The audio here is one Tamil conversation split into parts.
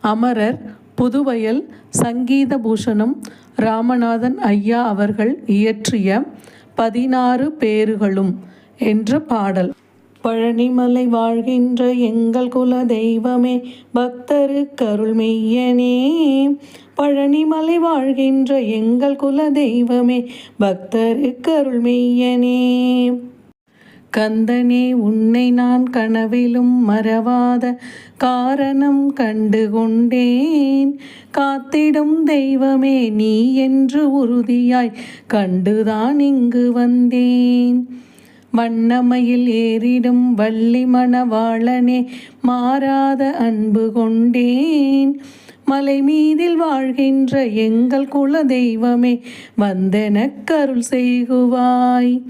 அமரர் புதுவயல் சங்கீத பூஷணம் ராமநாதன் ஐயா அவர்கள் இயற்றிய பதினாறு பேறுகளும் என்ற பாடல். பழனிமலை வாழ்கின்ற எங்கள் குல தெய்வமே பக்தரு கருள் மெய்யனே. பழனிமலை வாழ்கின்ற எங்கள் குல தெய்வமே பக்தரு கருள் மெய்யனே. கந்தனே உன்னை நான் கனவிலும் மறவாத காரணம் கண்டு கொண்டேன் காத்திடும் தெய்வமே நீ என்று உறுதியாய் கண்டுதான் இங்கு வந்தேன். வண்ணமையில் ஏறிடும் வள்ளி மணவாளனே மாறாத அன்பு கொண்டேன். மலை மீதில் வாழ்கின்ற எங்கள் குல தெய்வமே வந்தெனக் கருள் செய்குவாய்.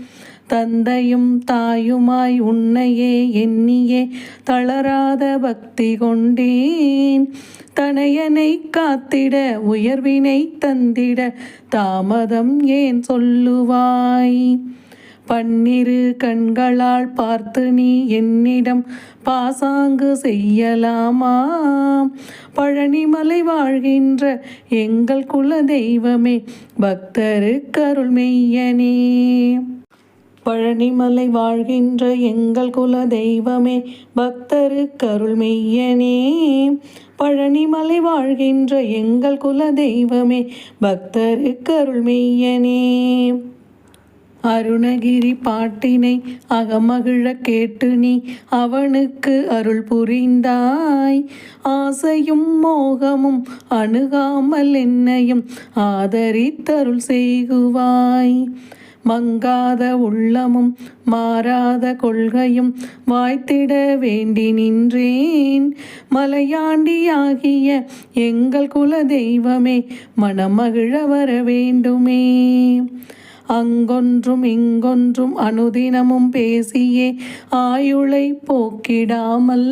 தந்தையும் தாயுமாய் உன்னையே எண்ணியே தளராத பக்தி கொண்டேன். தனையனை காத்திட உயர்வினை தந்திட தாமதம் ஏன் சொல்லுவாய்? பன்னிரு கண்களால் பார்த்து நீ என்னிடம் பாசாங்கு செய்யலாமா? பழனிமலை வாழ்கின்ற எங்கள் குல தெய்வமே பக்தருக்கருள் மெய்யனே. பழனிமலை வாழ்கின்ற எங்கள் குல தெய்வமே பக்தரு கருள் மெய்யனே பழனிமலை வாழ்கின்ற எங்கள் குல தெய்வமே பக்தரு கருள் மெய்யனே அருணகிரி பாட்டினை அகமகிழ கேட்டு நீ அவனுக்கு அருள் புரிந்தாய். ஆசையும் மோகமும் அணுகாமல் என்னையும் ஆதரித்தருள் செய்குவாய். மங்காத உள்ளமும் மாறாத கொள்கையும் வாய்த்திட வேண்டி நின்றேன். மலையாண்டியாகிய எங்கள் குல தெய்வமே மனமகிழ வர வேண்டுமே. அங்கொன்றும் இங்கொன்றும் அனுதினமும் பேசியே ஆயுளை போக்கிடாமல்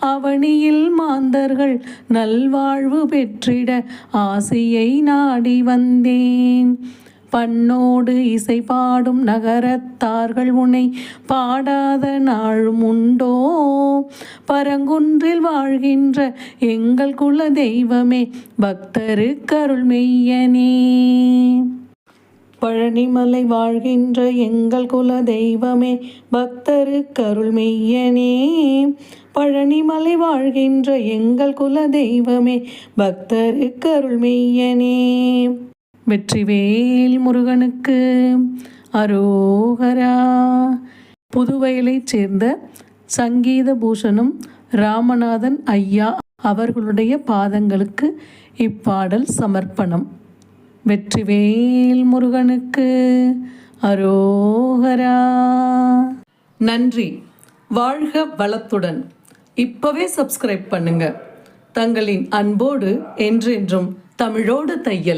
அவனியில் மாந்தர்கள் நல்வாழ்வு பெற்றிட ஆசையை நாடி வந்தேன். பண்ணோடு இசை பாடும் நகரத்தார்கள் உன்னை பாடாத நாளும் உண்டோ? பரங்குன்றில் வாழ்கின்ற எங்கள் குல தெய்வமே பக்தரு கருள் மெய்யனே. பழனிமலை வாழ்கின்ற எங்கள் குல தெய்வமே பக்தரு கருள் மெய்யனே. பழனிமலை வாழ்கின்ற எங்கள் குல தெய்வமே பக்தரு கருள் மெய்யனே. வெற்றிவேல் முருகனுக்கு அரோகரா. புதுவயலைச் சேர்ந்த சங்கீத பூஷணம் ராமநாதன் ஐயா அவர்களுடைய பாதங்களுக்கு இப்பாடல் சமர்ப்பணம். வெற்றிவேல் முருகனுக்கு அரோகரா. நன்றி. வாழ்க வளத்துடன். இப்பவே சப்ஸ்கிரைப் பண்ணுங்க. தங்களின் அன்போடு என்றென்றும் தமிழோடு தையல்.